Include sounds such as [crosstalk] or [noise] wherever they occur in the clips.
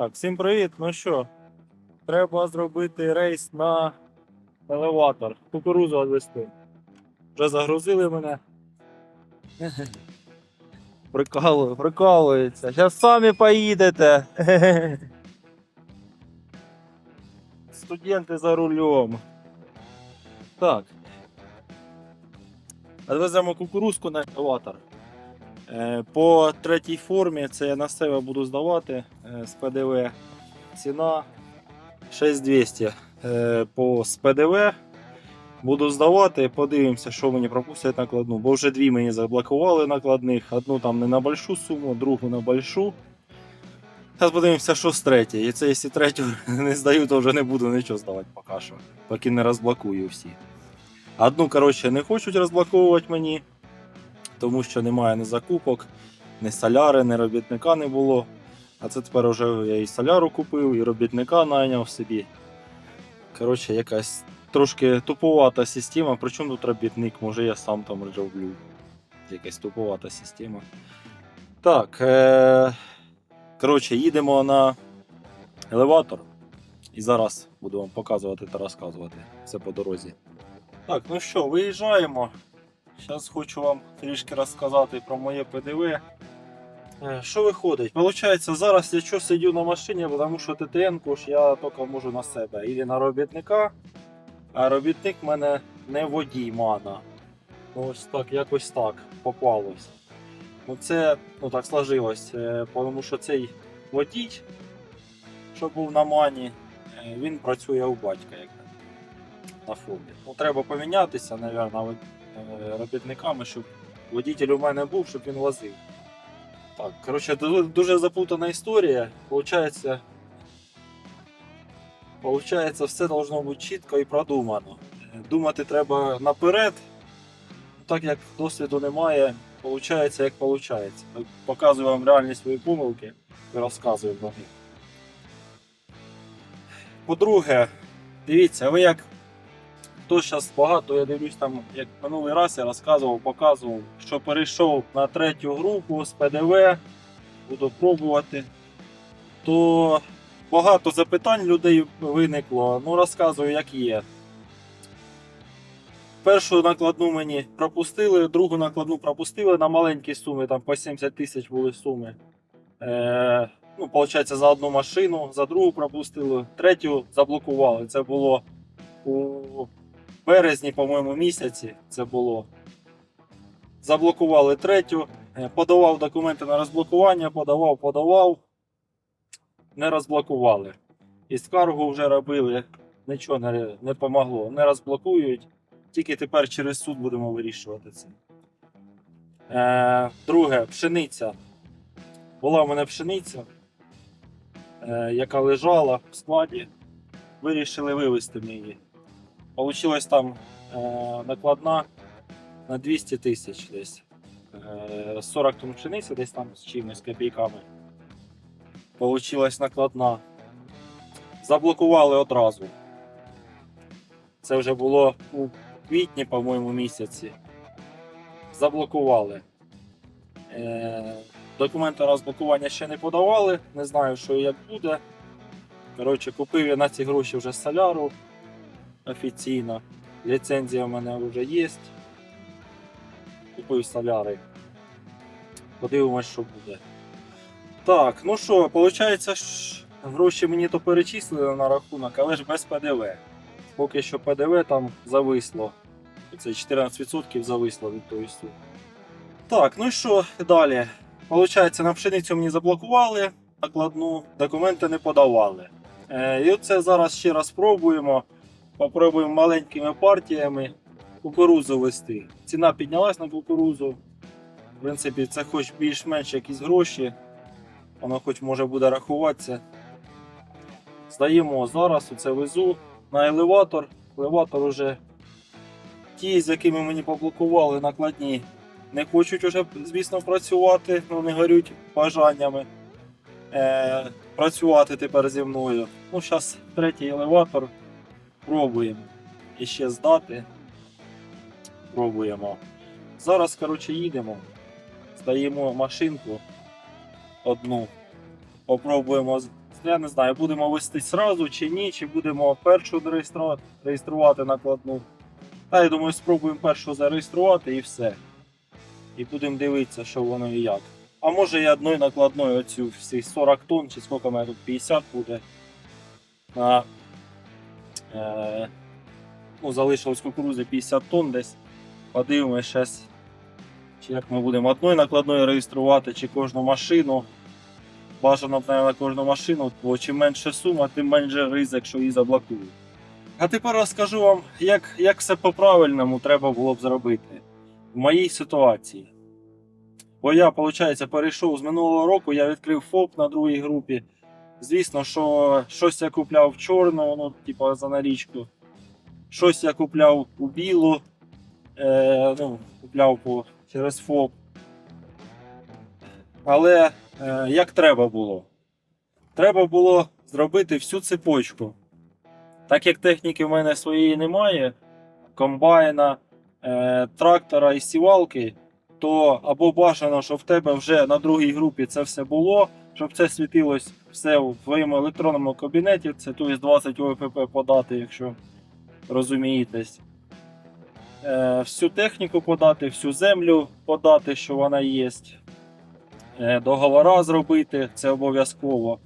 Так, всім привіт. Ну що, треба зробити рейс на елеватор. Кукурузу відвести. Вже загрузили мене. [laughs] Прикалую, прикалується. Зараз самі поїдете. [laughs] Студенти за рулем. Так. Відвеземо кукурузку на елеватор. Е, По третій формі це я на себе буду здавати е, з ПДВ. Ціна 6200 Е, по з ПДВ. Буду здавати, подивимося, що мені пропустять накладну. Бо вже дві мені заблокували накладних. Одну там не на большу суму, другу на большу. Зараз подивимося, що з третьої. І це якщо третю [laughs] не здаю, то вже не буду нічого здавати поки що. Поки не розблокую всі. Одну, коротше, не хочуть розблоковувати мені тому що немає ні закупок, ні соляри, ні робітника не було. А це тепер вже я і соляру купив, і робітника найняв собі. Коротше, якась трошки туповата система, причому тут робітник, може я сам там роблю. Якась туповата система. Так. Е- коротше, їдемо на елеватор. І зараз буду вам показувати та розказувати все по дорозі. Так, ну що, виїжджаємо. Зараз хочу вам трішки розказати про моє ПДВ. Е, Що виходить? Получається, зараз я що сидю на машині, тому що ТТН ж я тільки можу на себе. Ілі на робітника, а робітник в мене не водій мана. Ну, Ось так, якось так попалось. Ну це ну так сложилось, е, тому що цей водій, що був на мані, е, він працює у батька як на фобі. Ну, треба помінятися, мабуть, робітниками, щоб водитель у мене був, щоб він возив. Так, коротше, дуже заплутана історія. Получається, Получається, все должно бути чітко і продумано. Е, Думати треба наперед. Так як досвіду немає, виходить, як виходить. Показую вам реальні свої помилки і розказую про. По-друге, дивіться, ви як хто зараз багато, я дивлюсь там, як минулий раз я розказував, показував, що перейшов на третю групу з ПДВ, буду пробувати, то багато запитань людей виникло. Ну, розказую, як є. Першу накладну мені пропустили, другу накладну пропустили на маленькі суми, там по 70 тисяч були суми. Е, ну, виходить, за одну машину, за другу пропустили, третю заблокували. Це було у березні, по-моєму, місяці. Це було. Заблокували третю, е, подавав документи на розблокування, подавав, подавав. Не розблокували. І скаргу вже робили, нічого не, не помогло. Не розблокують. Тільки тепер через суд будемо вирішувати це. Е, друге, пшениця. Була в мене пшениця, е, яка лежала в складі. Вирішили вивезти ми її. Получилась там е, накладна на 200 тисяч десь. Е, 40 тонн пшениці десь там з чимось копійками. Получилась накладна. Заблокували одразу. Це вже було у квітні, по-моєму, місяці. Заблокували. Е, документи розблокування ще не подавали, не знаю, що і як буде. Коротше, купив я на ці гроші вже соляру офіційно. Ліцензія в мене вже є. Купив соляри. Подивимось, що буде. Так, ну що, виходить, гроші мені то перечислили на рахунок, але ж без ПДВ. Поки що ПДВ там зависло. Це 14% зависло від тої суми. Так, ну що далі? Получається, на пшеницю мені заблокували, накладну, документи не подавали. Е, і оце зараз ще раз спробуємо. Попробуємо маленькими партіями кукурузу вести. Ціна піднялась на кукурузу. В принципі, це хоч більш-менш якісь гроші. Воно хоч може буде рахуватися. Здаємо зараз оце везу на елеватор. Елеватор уже ті, з якими мені поблокували накладні, не хочуть уже, звісно, працювати, ну не горють бажаннями е, працювати тепер зі мною. Ну, зараз третій елеватор. Пробуємо і ще здати. Пробуємо. Зараз, коротше, їдемо. Здаємо машинку одну. Попробуємо я не знаю, будемо вести сразу чи ні, чи будемо першу реєструвати, накладну. Та я думаю, спробуємо першу зареєструвати і все. І будемо дивитися, що воно і як. А може я одною накладною оцю всі 40 тонн, чи скільки мене тут 50 буде. На, ну, залишилось кукурузи 50 тонн десь. Подивимось чи як ми будемо одною накладною реєструвати, чи кожну машину. Бажано б, на кожну машину, бо чим менше сума, тим менше ризик, що її заблокують. А тепер розкажу вам, як, як все по-правильному треба було б зробити в моїй ситуації. Бо я, виходить, перейшов з минулого року, я відкрив ФОП на другій групі. Звісно, що щось я купляв в чорну, ну, типу, за налічку. Щось я купляв у білу, е, ну, купляв по, через ФОП. Але е, як треба було? Треба було зробити всю цепочку. Так як техніки в мене своєї немає, комбайна, е, трактора і сівалки, то або бажано, щоб в тебе вже на другій групі це все було, щоб це світилось все в твоєму електронному кабінеті, це тобто 20 ОФП подати, якщо розумієтесь. Е, всю техніку подати, всю землю подати, що вона є. Е, договора зробити, це обов'язково.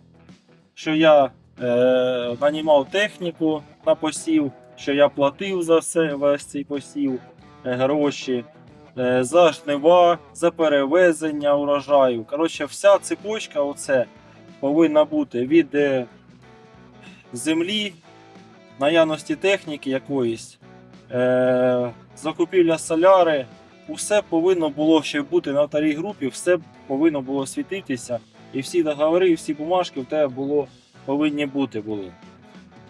Що я е, нанімав техніку на посів, що я платив за все, весь цей посів, е, гроші, за жнива, за перевезення урожаю. Коротше, вся цепочка оце повинна бути від е, землі, наявності техніки якоїсь, е, закупівля соляри. Усе повинно було ще бути на вторій групі, все повинно було світитися, і всі договори, і всі бумажки в тебе було, повинні бути були.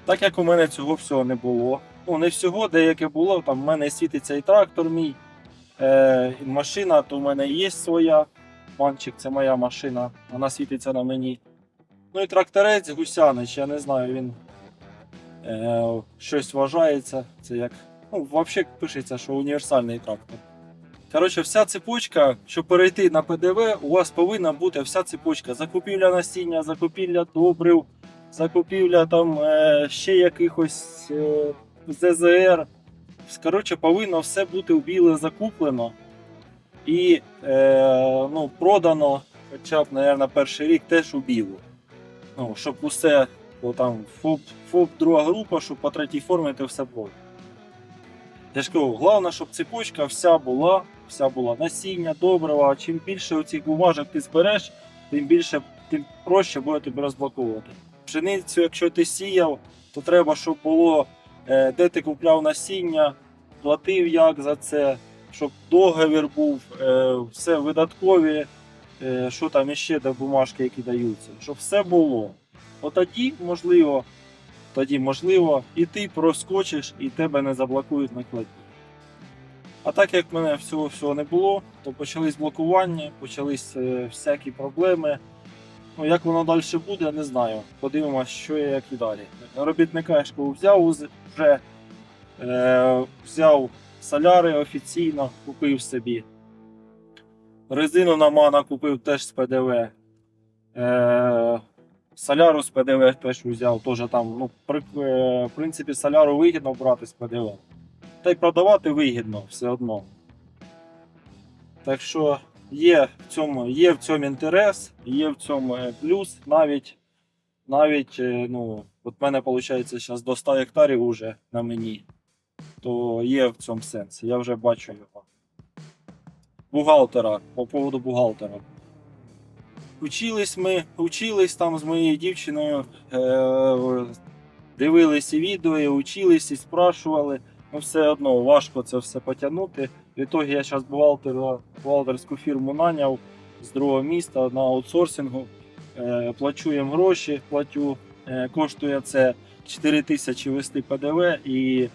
Так як у мене цього всього не було. Ну, не всього, деяке було, там в мене світиться і трактор мій, е, машина, то в мене є своя. Манчик, це моя машина, вона світиться на мені. Ну і тракторець Гусянич, я не знаю, він е, щось вважається. Це як. Ну, взагалі пишеться, що універсальний трактор. Коротше, вся цепочка, щоб перейти на ПДВ, у вас повинна бути вся цепочка. Закупівля насіння, закупівля добрив, закупівля там е, ще якихось е, ЗЗР. Коротше, повинно все бути в біле закуплено і е, ну, продано хоча б, мабуть, перший рік теж у білу. Ну, щоб усе, бо там ФОП, ФОП друга група, щоб по третій формі це все було. Я ж кажу, головне, щоб цепочка вся була, вся була насіння, добрива. Чим більше цих бумажок ти збереш, тим більше, тим проще буде тобі розблоковувати. Пшеницю, якщо ти сіяв, то треба, щоб було, де ти купляв насіння, платив як за це, щоб договір був, е, все видаткові, е, що там іще де бумажки, які даються, щоб все було. От тоді, можливо, тоді можливо, і ти проскочиш, і тебе не заблокують накладні. А так як в мене всього всього не було, то почались блокування, почались е, всякі проблеми. Ну, як воно далі буде, не знаю. Подивимось, що я як і далі. Робітника я взяв вже, е, взяв соляри офіційно, купив собі. Резину на мана купив теж з ПДВ. Е, соляру з ПДВ теж взяв. Теж там, ну, при, е, в принципі, соляру вигідно брати з ПДВ. Та й продавати вигідно все одно. Так що є в цьому, є в цьому інтерес, є в цьому е, плюс. Навіть, навіть е, ну, от мене виходить зараз до 100 гектарів уже на мені. То є в цьому сенс. Я вже бачу його. Бухгалтера, по поводу бухгалтера. Учились ми, учились там з моєю дівчиною, е, дивилися відео, учились і спрашували. Ну, все одно важко це все потягнути. В ітогі я зараз бухгалтера, бухгалтерську фірму наняв з другого міста на аутсорсингу. Е, плачу їм гроші, платю. Е, коштує це 4 тисячі вести ПДВ і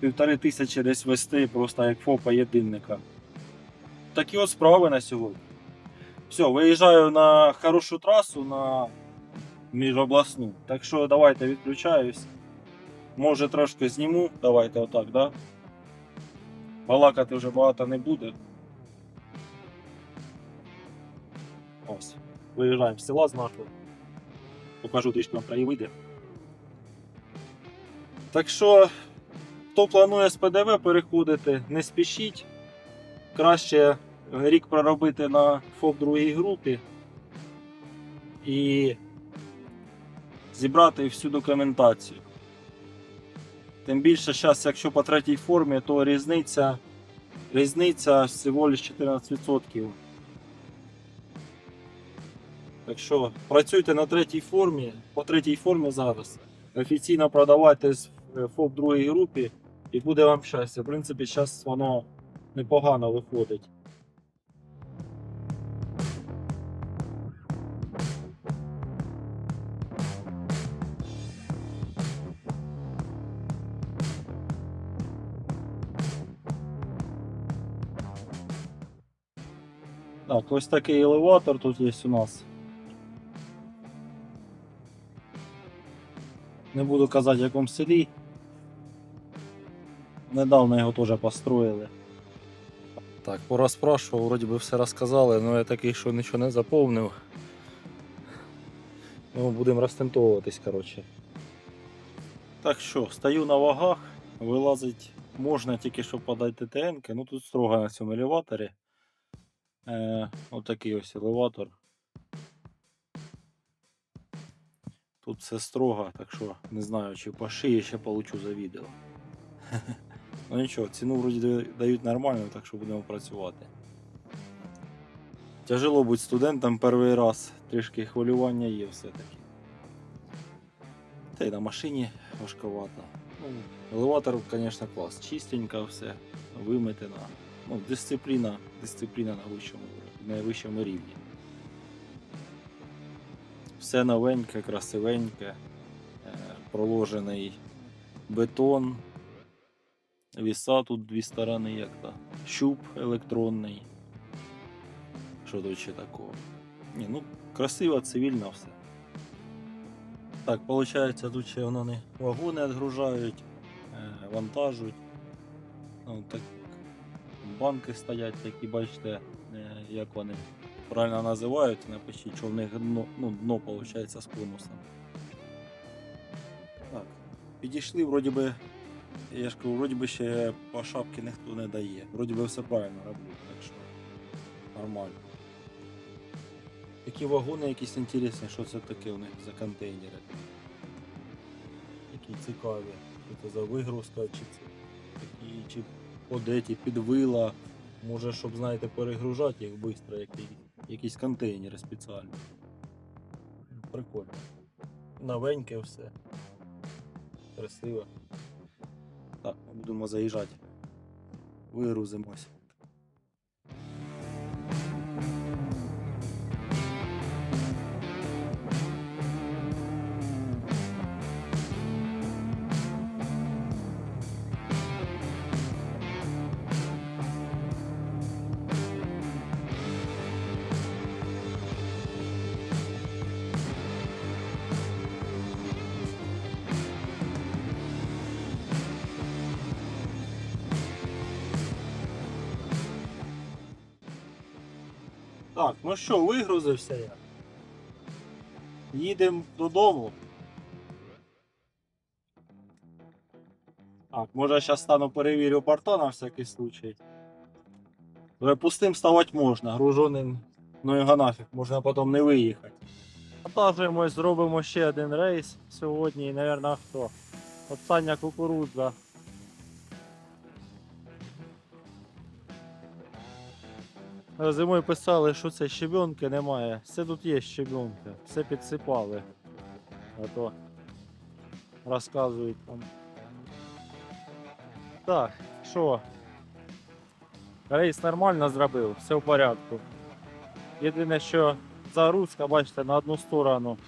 півтори тисячі десь вести просто як ФОПа єдинника. Такі от справи на сьогодні. Все, виїжджаю на хорошу трасу на міжобласну. Так що давайте відключаюсь. Може трошки зніму, давайте отак, да? Балакати вже багато не буде. Ось. Виїжджаємо з села з нашого. покажу трішки вам краєвиди. Так що, хто планує з ПДВ переходити, не спішіть. Краще рік проробити на ФОП другій групі і зібрати всю документацію. Тим більше зараз, якщо по третій формі, то різниця, різниця всього лише 14%. Так що працюйте на третій формі, по третій формі зараз. Офіційно продавайте з е, ФОП другій групі і буде вам щастя. В принципі, зараз воно непогано виходить. Так, ось такий елеватор тут є у нас. Не буду казати, в якому селі. Недавно його теж построїли. Так, порозпрашував, вроді би все розказали, але я такий, що нічого не заповнив. Ну, будемо розтентовуватись, коротше. Так що, стою на вагах, вилазить можна тільки що подати ТТН, ну тут строго на цьому елеваторі. Е, отакий ось елеватор. Тут все строго, так що не знаю, чи по шиї ще получу за відео. [laughs] Ну нічого, ціну вроді дають нормально, так що будемо працювати. Тяжело бути студентом перший раз, трішки хвилювання є все-таки. Та й на машині важковато. Ну, елеватор, звісно, клас. Чистенько все, виметено. Ну, дисципліна, дисципліна на вищому, на рівні. Все новеньке, красивеньке, е, проложений бетон. Віса тут дві сторони, як то. Щуп електронний. Що тут ще такого? Ні, ну красиво, цивільно все. Так, виходить, тут ще воно не вагони відгружають, е, вантажують. Ну, так, банки стоять, такі, бачите, е, як вони правильно називають, напишіть, що в них дно, ну, дно виходить з конусом. Так, підійшли, вроді би, я ж кажу, вроді би ще по шапки ніхто не дає. Вроді би все правильно роблю, так що нормально. Такі вагони якісь інтересні, що це таке у них за контейнери. Такі цікаві. Що це за вигрузка, чи це такі, чи подеті, підвила. Може, щоб, знаєте, перегружати їх швидко, які, якісь контейнери спеціальні. Прикольно. Новеньке все. Красиво. Так, будемо заїжджати. Вигрузимось. Ну що, вигрузився я. Їдемо додому. Так, може зараз стану перевірю порта на всякий случай. Вже пустим ставати можна, груженим, ну його нафіг, можна потім не виїхати. Вантажуємось, зробимо ще один рейс сьогодні і, мабуть, хто? Остання кукурудза. Зимою писали, що це щебенки немає. Все тут є щебенки, все підсипали. А то розказують там. Так, що? Рейс нормально зробив, все в порядку. Єдине, що загрузка, бачите, на одну сторону.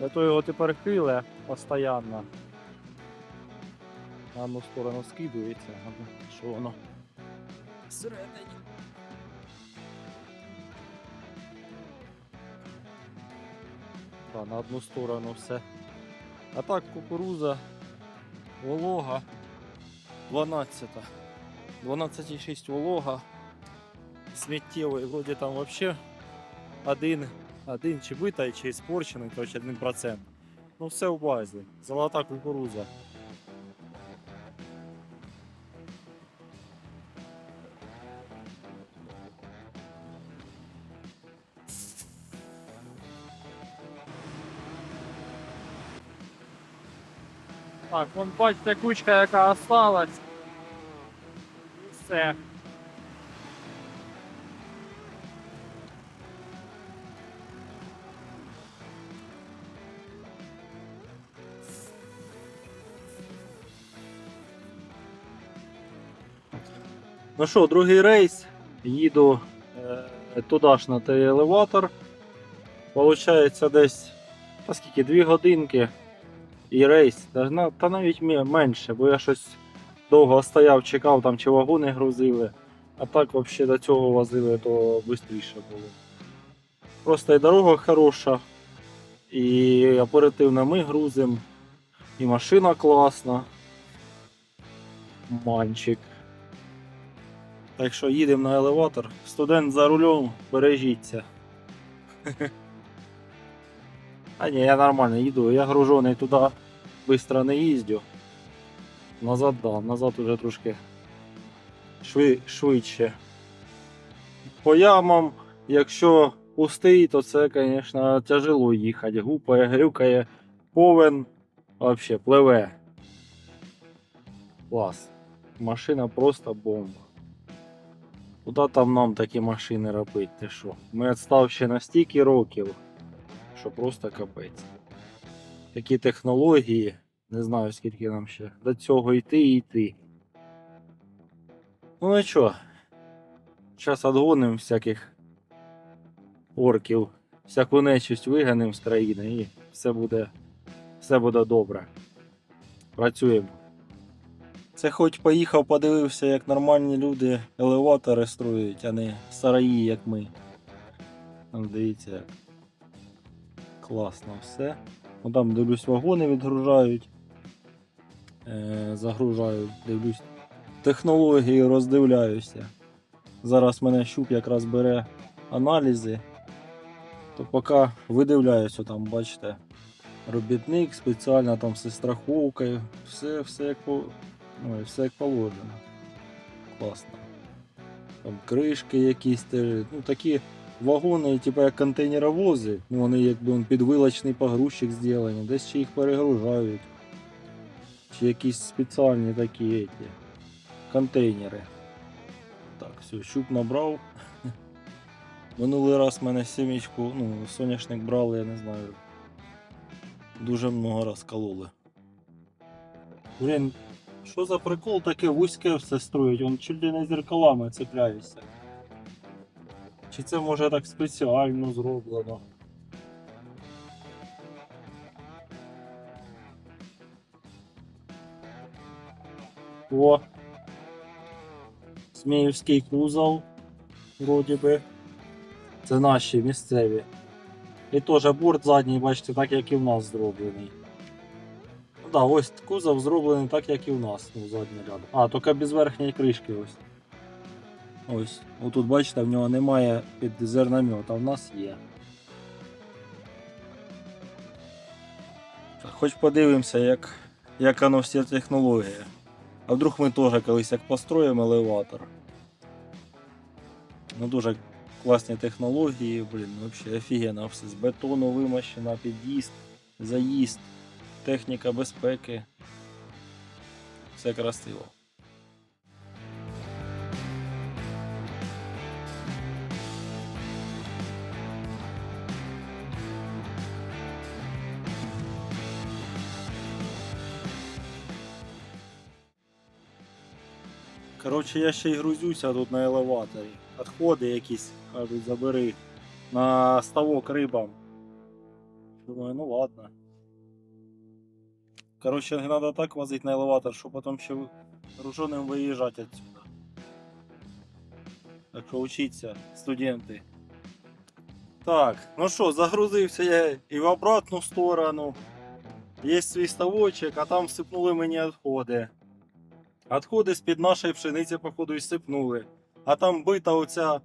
Зато його тепер хиле постійно. На одну сторону скидується, що воно всередині. Та, на одну сторону все. А так кукуруза волога 12. 12,6 волога. Сміттєвий, вроді там взагалі один один чи бита, чи спорчений, коротше, 1%. Ну все в базі. Золота кукуруза. Так, вон бачите кучка, яка осталась. І все. Ну що, другий рейс. Їду е, туди ж на той елеватор. Получається десь та скільки, 2 годинки і рейс. Та, навіть менше, бо я щось довго стояв, чекав там чи вагони грузили. А так взагалі до цього возили, то швидше було. Просто і дорога хороша, і оперативно ми грузимо, і машина класна. Манчик. Так що їдемо на елеватор. Студент за рулем, бережіться. [laughs] А ні, я нормально їду, я гружений туди швидко не їздю. Назад, да, назад уже трошки шви, швидше. По ямам, якщо пустий, то це, звісно, тяжело їхати. Гупає, грюкає, повен, взагалі пливе. Клас. Машина просто бомба. Куда там нам такі машини робити? Ти що? Ми відстав ще на стільки років, що просто капець. Такі технології, не знаю скільки нам ще до цього йти і йти. Ну нічого. Зараз відгонимо всяких орків, всяку нечисть виганемо з країни і все буде, все буде добре. Працюємо. Це хоч поїхав, подивився, як нормальні люди елеватори строють, а не сараї, як ми. Дивіться, класно все. Ну, там дивлюсь, вагони відгружають. Е, загружають, дивлюсь. Технології роздивляюся. Зараз мене щуп якраз бере аналізи. То поки видивляюся, там, бачите, робітник спеціально там зі страховкою. Все, все як по, Ну, все як положено. Класно. Там кришки якісь. Ну такі вагони, типу як контейнеровози. Ну вони якби он, підвилочний погрузчик зроблені, десь ще їх перегружають. Чи якісь спеціальні такі эти, контейнери. Так, все, щуп набрав. [laughs] Минулий раз в мене сімечку, ну, соняшник брали, я не знаю. Дуже много раз кололи. Блін, що за прикол таке вузьке все строїть? Он чуть не зеркалами цепляється. Чи це може так спеціально зроблено? О! Зміївський кузов. Вроді би. Це наші місцеві. І теж борт задній, бачите, так як і в нас зроблений. Ну да, ось кузов зроблений так, як і в нас, ну, задній ряд. А, тільки без верхньої кришки ось. Ось. Отут, бачите, в нього немає під зерномет, а в нас є. Хоч подивимося, як, як воно всі технології. А вдруг ми теж колись як построїмо елеватор. Ну дуже класні технології, блін, взагалі офігенно все. З бетону вимощено, під'їзд, заїзд техніка безпеки. Все красиво. Коротше, я ще й грузюся тут на елеваторі. Отходи якісь, кажуть, забери. На ставок рибам. Думаю, ну ладно. Короче, надо так возить на елеватор, щоб потім ще груженим виїжджати отсюда. Так що учіться, студенти. Так, ну що, загрузився я і в обратну сторону. Є свій ставочок, а там всипнули мені відходи. Відходи з-під нашої пшениці, походу, і сипнули. А там бита оця,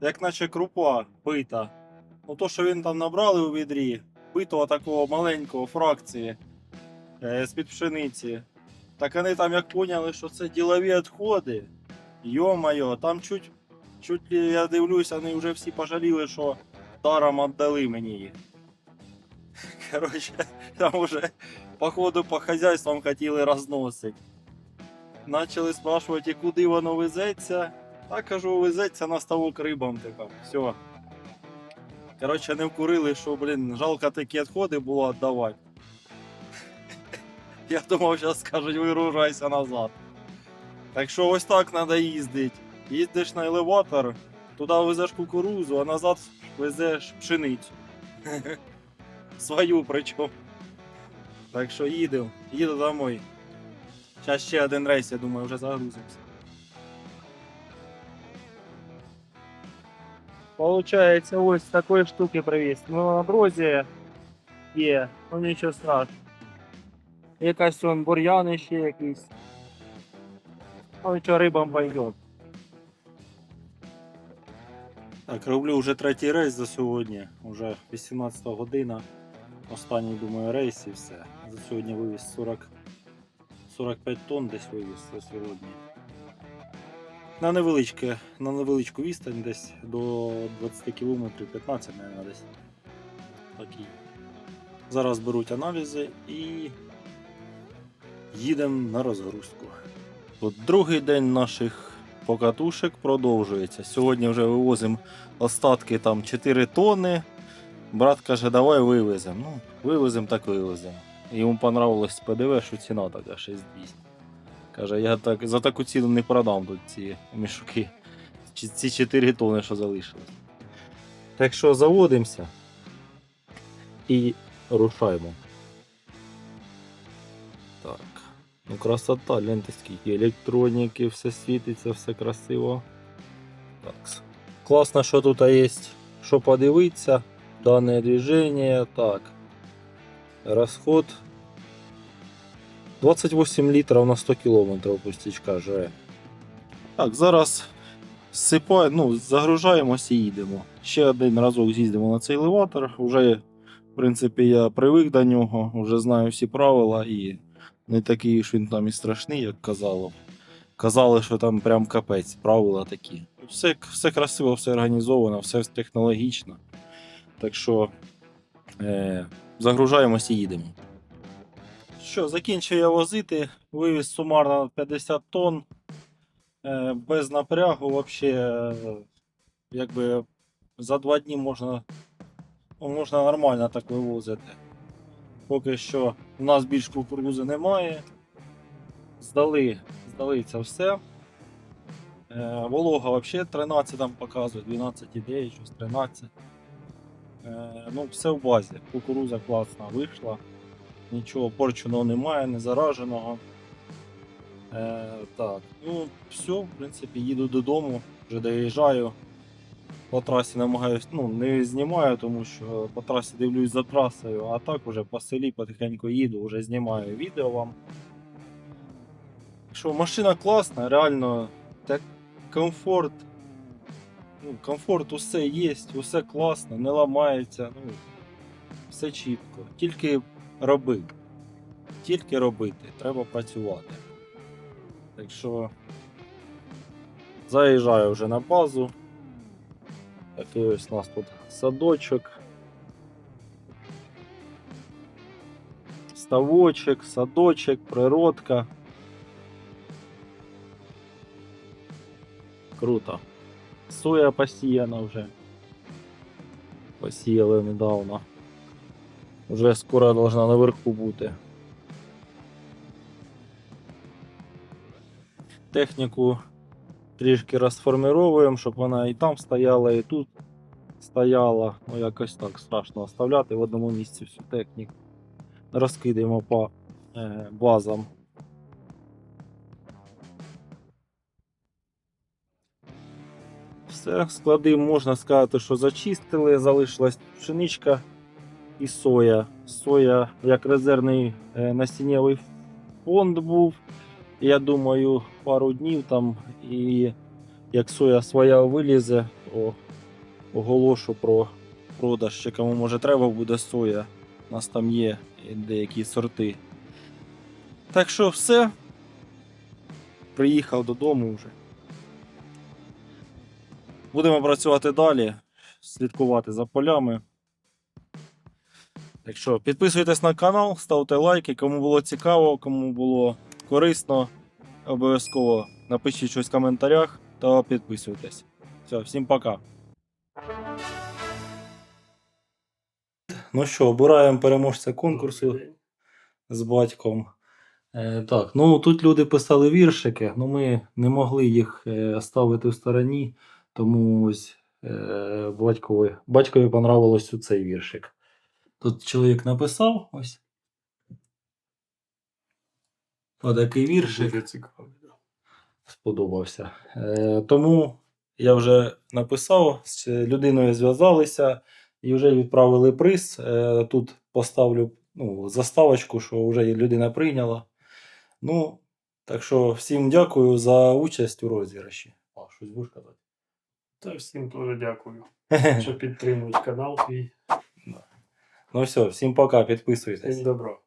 як наче крупа бита. Ну то, що він там набрали у відрі, битого такого маленького фракції е, з-під пшениці. Так вони там як поняли, що це ділові відходи. Йо-моє, там чуть, чуть я дивлюсь, вони вже всі пожаліли, що даром віддали мені їх. [laughs] Коротше, там уже походу по хазяйствам хотіли розносити. Начали спрашувати, куди воно везеться. Та кажу, везеться на ставок рибам, типа. Все. Коротше, не вкурили, що, блін, жалко такі відходи було віддавати. [laughs] Я думав, зараз скажуть, вигружайся назад. Так що ось так треба їздити. Їздиш на елеватор, туди везеш кукурузу, а назад везеш пшеницю. [laughs] Свою причому. Так що їду, їду домой. Зараз ще один рейс, я думаю, вже загрузимося. Получається, ось такої штуки привіз. Ну на дорозі є, ну нічого страшного. Якась он бур'ян ще якийсь. Ну нічого рибам пойдет. Так, роблю вже третій рейс за сьогодні. Уже 18 година. Останній, думаю, рейс і все. За сьогодні вивіз 40, 45 тонн десь вивіз сьогодні. На невеличке, на невеличку відстань десь до 20 кілометрів, 15, мабуть, десь. Такий. Зараз беруть аналізи і їдемо на розгрузку. От другий день наших покатушек продовжується. Сьогодні вже вивозимо остатки там 4 тонни. Брат каже, давай вивеземо. Ну, вивеземо, так вивеземо. Йому понравилось ПДВ, що ціна така 6200. Каже, я так, за таку ціну не продам тут ці мішки. Чи- Ці 4 тонни, що залишились. Так що заводимося і рушаємо. Так. Ну, красота, гляньте скільки електроніки, все світиться, все красиво. Так. Класно, що тут є, що подивитися. Дане движение. Так. Расход 28 літрів на 100 км пустячка жре. Так, зараз зсипаю, ну, загружаємося і їдемо. Ще один разок з'їздимо на цей елеватор. Уже, в принципі, я привик до нього, вже знаю всі правила і не такий ж він там і страшний, як казало. Казали, що там прям капець, правила такі. Все, все красиво, все організовано, все технологічно. Так що е, загружаємося і їдемо. Що, закінчив я возити, вивіз сумарно 50 тонн. Е, без напрягу взагалі, е, якби за два дні можна, можна нормально так вивозити. Поки що у нас більш кукурузи немає. Здали, здали це все. Е, волога взагалі 13 там показує, 12,9, щось 13. Е, ну, все в базі. Кукуруза класна вийшла. Нічого порченого немає, не зараженого. Е, так, ну все, в принципі, їду додому, вже доїжджаю. По трасі намагаюсь, ну, не знімаю, тому що по трасі дивлюсь за трасою, а так уже по селі потихеньку їду, вже знімаю відео вам. Що, машина класна, реально так комфорт. Ну, комфорт усе є, усе класно, не ламається, ну, все чітко. Тільки роби. Тільки робити, треба працювати. Так що заїжджаю вже на базу. Такий ось у нас тут садочок. Ставочок, садочок, природка. Круто. Соя посіяна вже. Посіяли недавно. Вже скоро должна наверху бути. Техніку трішки розформировуємо, щоб вона і там стояла, і тут стояла. Ну якось так страшно оставляти в одному місці всю техніку. Розкидаємо по е, базам. Все, склади можна сказати, що зачистили, залишилась пшеничка і соя. Соя як резервний е, насіннєвий фонд був. Я думаю, пару днів там і як соя своя вилізе, то оголошу про продаж, чи кому може треба буде соя. У нас там є деякі сорти. Так що все. Приїхав додому вже. Будемо працювати далі, слідкувати за полями. Так що підписуйтесь на канал, ставте лайки, кому було цікаво, кому було корисно. Обов'язково напишіть щось в коментарях та підписуйтесь. Все, всім пока. Ну що, обираємо переможця конкурсу з батьком. Е, так, ну тут люди писали віршики, ну ми не могли їх е, ставити в стороні, тому ось е, батькові, батькові понравилось цей віршик. Тут чоловік написав ось. Отакий віршик Дуже цікаво. сподобався. Е, тому я вже написав, з людиною зв'язалися і вже відправили приз. Е, тут поставлю ну, заставочку, що вже людина прийняла. Ну, так що всім дякую за участь у розіграші. А, щось будеш казати? Та всім дуже дякую, [laughs] що підтримують канал твій. Ну все, всім пока, підписуйтесь. Всім добро.